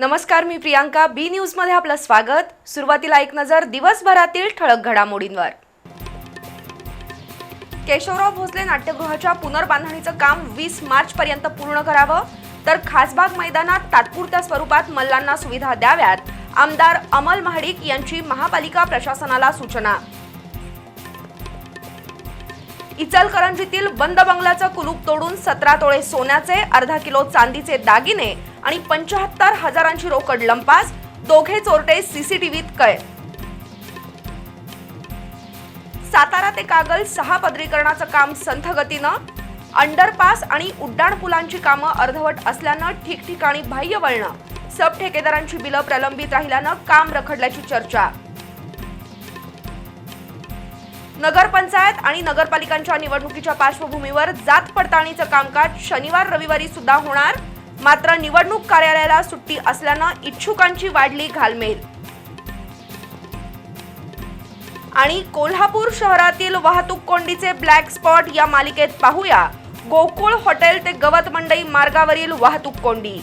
नमस्कार मी प्रियांका. बी न्यूजमध्ये आपलं स्वागत. सुरुवातीला एक नजर दिवसभरातील ठळक घडामोडींवर. केशवराव भोसले नाट्यगृहाच्या पुनर्बांधणीचं काम वीस मार्च पर्यंत पूर्ण करावं तर खासबाग मैदानात तात्पुरत्या स्वरूपात मल्लांना सुविधा द्याव्यात आमदार अमल महाडिक यांची महापालिका प्रशासनाला सूचना. इचलकरंजीतील बंद बंगल्याचं कुलूप तोडून सतरा तोळे सोन्याचे अर्धा किलो चांदीचे दागिने आणि पंचाहत्तर हजारांची रोकड लंपास दोघे चोरटे सीसीटीव्हीत कैद. सातारा ते कागल सहा पदरीकरणाचं काम संथ गतीनं अंडरपास आणि उड्डाणपुलांची कामं अर्धवट असल्यानं ठिकठिकाणी बाह्य वळणं सब ठेकेदारांची बिलं प्रलंबित राहिल्यानं काम रखडल्याची चर्चा. नगरपंचायत आणि नगरपालिकांच्या निवडणुकीच्या पार्श्वभूमीवर जात पडताळणीचं कामकाज शनिवार रविवारी सुद्धा होणार. मात्र निवडणूक कार्यालयाला सुट्टी असल्यानं इच्छुकांची वाढली घालमेल. आणि कोल्हापूर शहरातील वाहतूक कोंडीचे ब्लॅक स्पॉट या मालिकेत पाहूया. गोकुळ हॉटेल ते गवत मंडई मार्गावरील वाहतूक कोंडी.